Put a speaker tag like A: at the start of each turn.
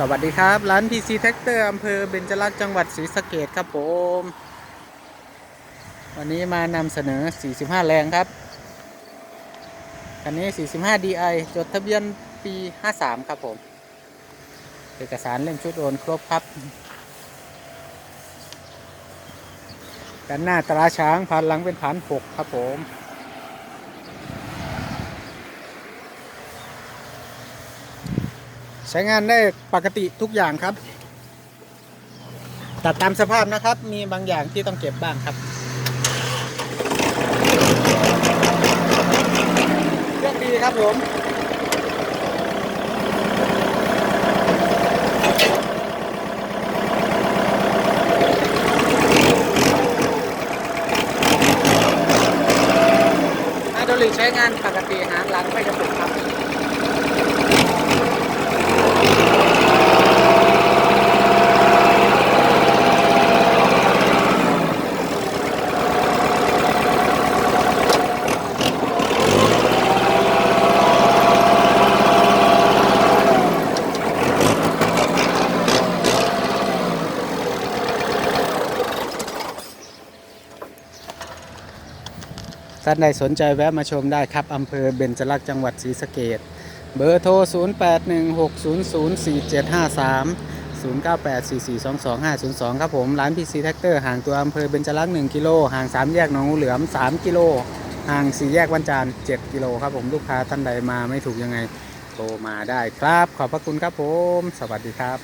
A: สวัสดีครับ ร้าน PC t r a c t o r อำเภอเบญจรักษ์จังหวัดศรีสะเกดครับผม วันนี้มานำเสนอ 45 แรงครับ คันนี้ 45 DI จดทะเบียนปี 53 ครับผม เอกสารเล่มชุดโอนครบครับกันหน้าตราช้างผ่านหลังเป็นผ่านหกครับผม ช้งานได้ปกติทุกอย่างครับ ตัดตามสภาพนะครับ มีบางอย่างที่ต้องเก็บบ้างครับเครื่องดีครับผมไฮดรอลิกใช้งานปกติหางหลังไม่กระตุกครับ ท่านใดสนใจแวะมาชมได้ครับอำเภอเบญจรักษ์จังหวัดศรีสะเกดเบอร์โทร 0816004753 0984422502 ครับผม ร้านพีซีแท็กเตอร์ห่างตัวอำเภอเบญจรักษ์1กิโลห่าง 3 แยกหนองงูเหลือม 3 กิโลห่าง 4 แยกวันจานทร์7กิโลครับผมลูกค้าท่านใดมาไม่ถูกยังไงโทรมาได้ครับ ขอบพระคุณครับผม สวัสดีครับ